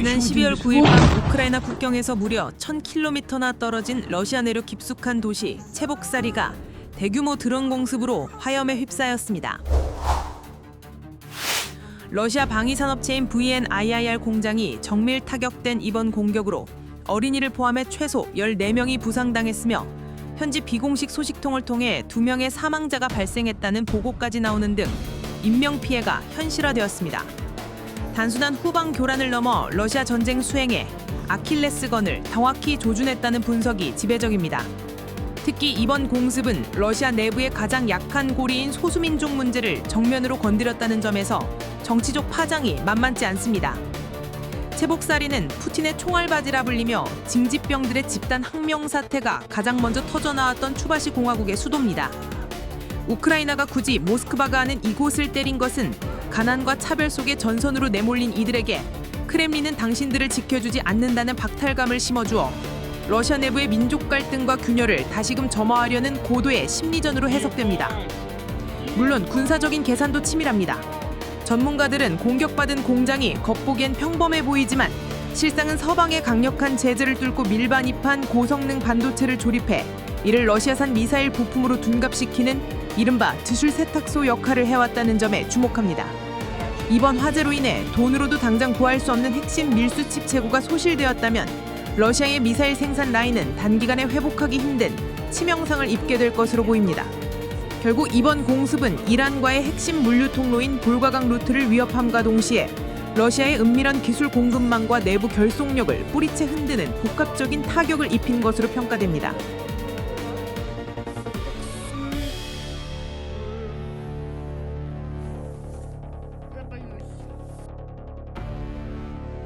지난 12월 9일 밤 우크라이나 국경에서 무려 1000km나 떨어진 러시아 내륙 깊숙한 도시 체복사리가 대규모 드론 공습으로 화염에 휩싸였습니다. 러시아 방위산업체인 VNIIR 공장이 정밀 타격된 이번 공격으로 어린이를 포함해 최소 14명이 부상당했으며 현지 비공식 소식통을 통해 2명의 사망자가 발생했다는 보고까지 나오는 등 인명 피해가 현실화되었습니다. 단순한 후방 교란을 넘어 러시아 전쟁 수행에 아킬레스건을 정확히 조준했다는 분석이 지배적입니다. 특히 이번 공습은 러시아 내부의 가장 약한 고리인 소수민족 문제를 정면으로 건드렸다는 점에서 정치적 파장이 만만치 않습니다. 체복살이는 푸틴의 총알바지라 불리며 징집병들의 집단 항명 사태가 가장 먼저 터져나왔던 추바시 공화국의 수도입니다. 우크라이나가 굳이 모스크바가 아는 이곳을 때린 것은 가난과 차별 속에 전선으로 내몰린 이들에게 크렘린은 당신들을 지켜주지 않는다는 박탈감을 심어주어 러시아 내부의 민족 갈등과 균열을 다시금 점화하려는 고도의 심리전으로 해석됩니다. 물론 군사적인 계산도 치밀합니다. 전문가들은 공격받은 공장이 겉보기엔 평범해 보이지만 실상은 서방의 강력한 제재를 뚫고 밀반입한 고성능 반도체를 조립해 이를 러시아산 미사일 부품으로 둔갑시키는 이른바 드술 세탁소 역할을 해왔다는 점에 주목합니다. 이번 화재로 인해 돈으로도 당장 구할 수 없는 핵심 밀수칩 재고가 소실되었다면 러시아의 미사일 생산 라인은 단기간에 회복하기 힘든 치명상을 입게 될 것으로 보입니다. 결국 이번 공습은 이란과의 핵심 물류 통로인 볼가강 루트를 위협함과 동시에 러시아의 은밀한 기술 공급망과 내부 결속력을 뿌리채 흔드는 복합적인 타격을 입힌 것으로 평가됩니다.